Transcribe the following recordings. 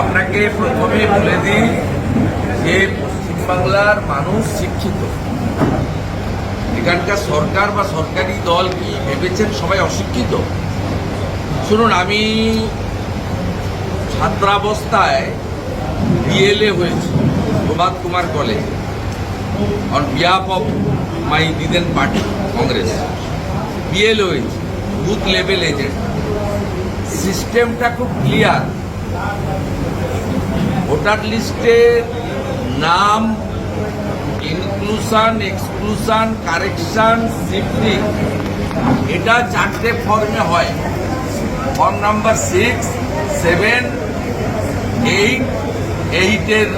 আপনাকে প্রথমে বলে দিই যে পশ্চিমবাংলার মানুষ শিক্ষিত। এখানকার সরকার বা সরকারি দল কি ভেবেছেন সবাই অশিক্ষিত? শুনুন, আমি ছাত্রাবস্থায় বিএলএ হয়েছি, Prabhat Kumar college on behalf of my the then party Congress BLA হয়েছে বুথ লেভেল এজেন্ট সিস্টেমটা খুব ক্লিয়ার ভোটার লিস্টের নাম ইনক্লুশন এক্সক্লুশন কারেকশন শিফটিং এটা চারটে ফর্মে হয়। Form number six seven eight এইটের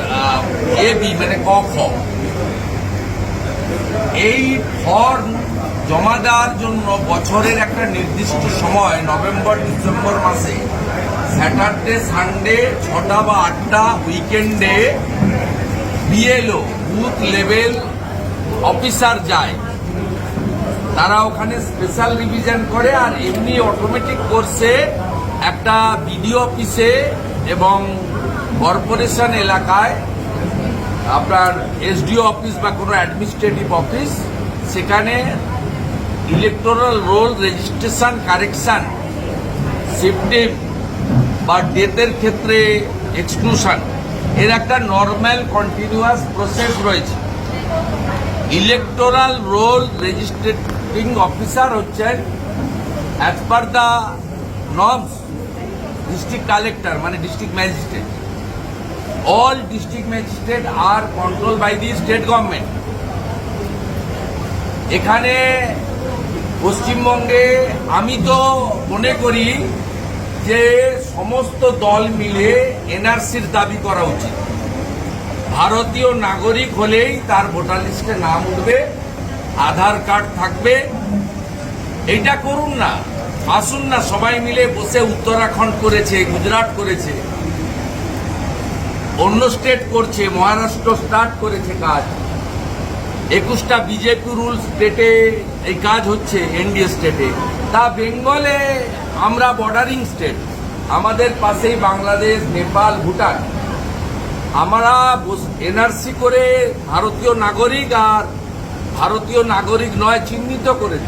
এ বি মানে ক, খ। এই ফর্ম জমা দেওয়ার জন্য বছরের একটা নির্দিষ্ট সময়, নভেম্বর, ডিসেম্বর মাসে স্যাটারডে, সানডে, ছটা বা আটটা, উইকেন্ডে বিএলও, বুথ লেভেল অফিসার যায়। তারা ওখানে স্পেশাল রিভিশন করে আর এমনি অটোমেটিক কোর্সে একটা বিডিও অফিসে এবং কর্পোরেশন এলাকায় আপনার এসডিও অফিস বা কোনো অ্যাডমিনিস্ট্রেটিভ অফিস সেখানে electoral roll registration correction shifting বা ডেথের ক্ষেত্রে এক্সক্লুশন, এর একটা নর্মাল কন্টিনিউয়াস প্রসেস রয়েছে। ইলেকটোরাল রোল রেজিস্ট্রেটিং অফিসার হচ্ছেন as per the norms district collector মানে district magistrate all district magistrate R control by the state government এখানে পশ্চিমবঙ্গে আমি তো মনে করি যে সমস্ত দল মিলে এনআরসির দাবি করা উচিত। ভারতীয় নাগরিক হলেই তার ভোটার লিস্টে নাম উঠবে, আধার কার্ড থাকবে। এটা করুন না আসুন না, সবাই মিলে বসে উত্তরাখণ্ড করেছে, গুজরাট করেছে। অন্য স্টেট করছে, মহারাষ্ট্র স্টার্ট করেছে কাজ। একুশটা বিজেপি রুল স্টেটে এই কাজ হচ্ছে, এনডিএ স্টেটে। তা বেঙ্গলে আমরা বর্ডারিং স্টেট আমাদের পাশেই বাংলাদেশ, নেপাল, ভুটান। আমরা এনআরসি করে ভারতীয় নাগরিক আর ভারতীয় নাগরিক নয়, চিহ্নিত করে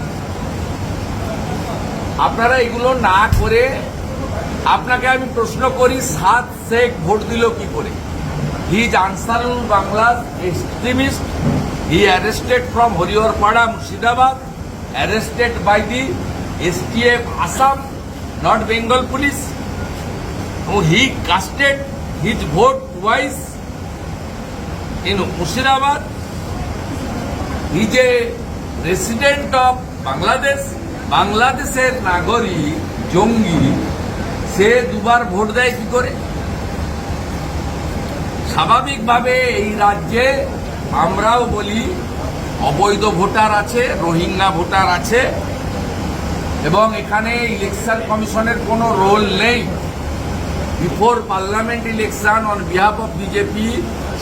আপনারা এগুলো না করে আপনাকে আমি প্রশ্ন করি, সাত শেখ ভোট দিল কি করে? হি ইজ আনসারুল বাংলার extremist he arrested from Hariharpara Murshidabad arrested by the STF Assam not Bengal police he casted his vote twice in Murshidabad. He যে রেসিডেন্ট অফ বাংলাদেশ বাংলাদেশের নাগরিক, জঙ্গি, সে দুবার ভোট দেয় কি করে? স্বাভাবিকভাবে এই রাজ্যে আমরাও বলি, অবৈধ ভোটার আছে, রোহিঙ্গা ভোটার আছে। এবং এখানে ইলেকশন কমিশনের কোনো রোল নেই। Before parliament election on behalf of BJP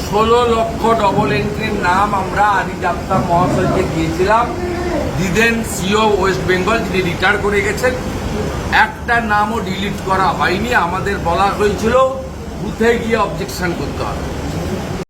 ষোলো লক্ষ ডবল এন্ট্রির নাম আমরা আদি ডাক্তার মহাশয়কে দিয়েছিলাম। দিদেন সিও ওয়েস্ট বেঙ্গল যিনি রিটায়ার করে গেছেন, একটা নামও ডিলিট করা হয়নি। আমাদের বলা হয়েছিল বুথে গিয়ে অবজেকশন করতে হবে।